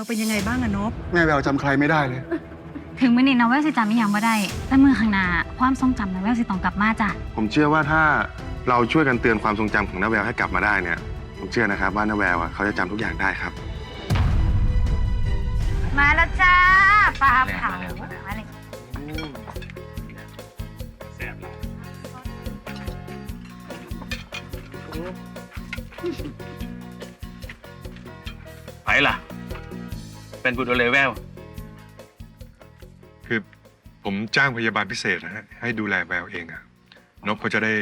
วเป็นยังไงบ้างอะนบแม่แววจำใครไม่ได้เลย ถึงมื้อนี้นะแววสิจำอีหยังบ่ได้ แต่มือข้างหน้าความทรงจำนะแววสิต้องกลับมาจ้ะ ผมเชื่อว่าถ้าเราช่วยกันเตือนความทรงจำของน้าแววให้กลับมาได้เนี่ย ผมเชื่อนะครับว่าน้าแววอะเขาจะจำทุกอย่างได้ครับ มาแล้วจ้าปลาเผามาเลยไปล่ะ เป็นบุตรเลเวล คือผมจ้างพยาบาลพิเศษนะฮะให้ดูแลแววเองอะนบเขาจะได้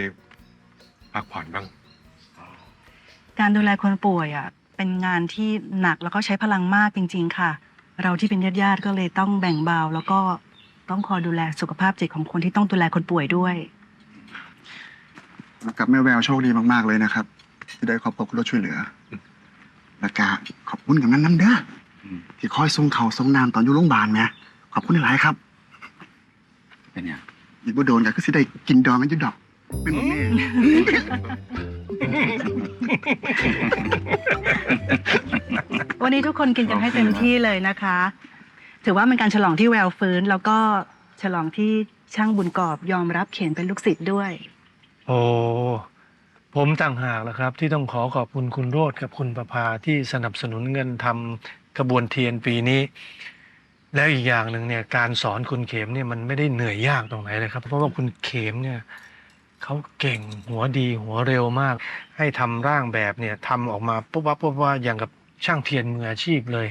พักผ่อนบ้าง การดูแลคนป่วยอะเป็นงานที่หนักแล้วก็ใช้พลังมากจริง ๆ ค่ะ เราที่เป็นญาติๆก็เลยต้องแบ่งเบา แล้วก็ต้องคอยดูแลสุขภาพจิตของคนที่ต้องดูแลคนป่วยด้วย กับแม่แววโชคดีมาก ๆ เลยนะครับ ที่ได้ครอบครัวคุณรถช่วยเหลือ และกาขอบคุณกับนั้นน้ำเด้ออม ที่คอยส่งเขาวส่งน้ำตอนอยู่โรงพยาบาลแหม่ขอบคุณหลายๆครับเป็นยังอีกบ่โดนกันก็สิได้กินดองกันอยู่ดอกเป็นหมดแม่วันนี้ทุกคนกินกันให้เต็มที่เลยนะคะ ถือว่าเป็นการฉลองที่แววฟื้น แล้วก็ฉลองที่ช่างบุญกอบยอมรับเขียนเป็นลูกศิษย์ด้วย โอ้ผมต่างหากแหละครับ ที่ต้องขอขอบคุณคุณโรดกับคุณประภาที่สนับสนุนเงินทำ กระบวนเทียนปีนี้ แล้วอีกอย่างหนึ่งเนี่ยการสอนคุณเข็มเนี่ยมันไม่ได้เหนื่อยยากตรงไหนเลยครับ เพราะว่าคุณเข็มเนี่ยเขาเก่งหัวดีหัวเร็วมาก ให้ทำร่างแบบเนี่ยทำออกมาปุ๊บวับปุ๊บว่าบอย่างกับช่างเทียนมืออาชีพเลย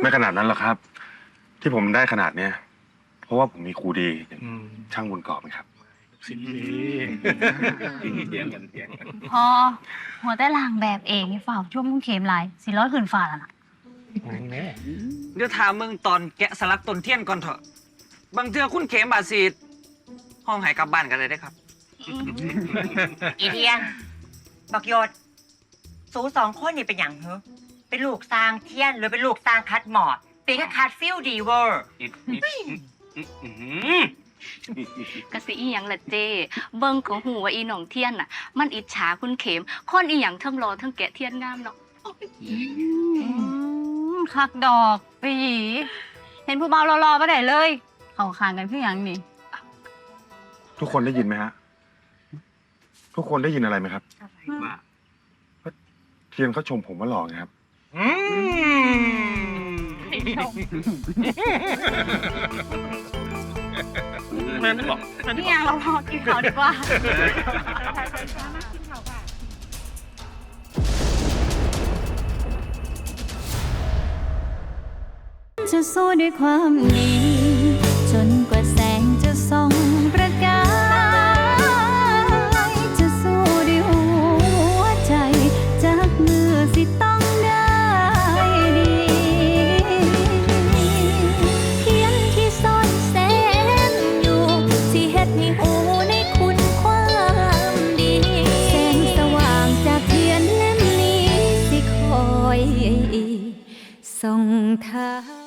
ไม่ขนาดนั้นหรอกครับ ที่ผมได้ขนาดเนี้ยเพราะว่าผมมีครูดีอย่างอืมช่างบุญกอบนะครับ สิดีเถียงกันเถียงกันพอหัวแต่ล่างแบบเองนี่ฝ่าช่วงมุ่งเข็มลายสิร้อยขึ้นฝ่าแล้วนะเดี๋ยวถามมึงตอนแกะสลักต้นเทียนก่อนเถอะ บางเทื่อคุณเขมบาดสีห้องหายกลับบ้านกันเลยได้ครับ อีเทียนบักโยดสูสองคนนี่เป็นอย่างเหรอเป็นลูกสร้างเทียนหรือเป็นลูกสร้างคัดหมอดเป็นก็คัดฟิลดีเวอร์อิดอิด กะสิอีหยังละเจ เบิ่งก็หูว่าอีหนองเทียนน่ะ มันอิจฉาคุณเข็มคนอีหยังเทั้งรอเทั้งแกะเทียนงามเนาะคักดอกไปหยีเห็นผู้เบารอๆมาได้เลย เขาคางกันเพื่อหยังนี่ ทุกคนได้ยินไหมฮะ ทุกคนได้ยินอะไรไหมครับว่าเทียนเขาชมผมว่าหล่อไงครับอืม แม่ไม่บอกแม่ไม่พี่บอกยังเราพอกินเขาวดีกว่าจะสู้ด้วยความดี จนกว่า สิคอยส่งทาง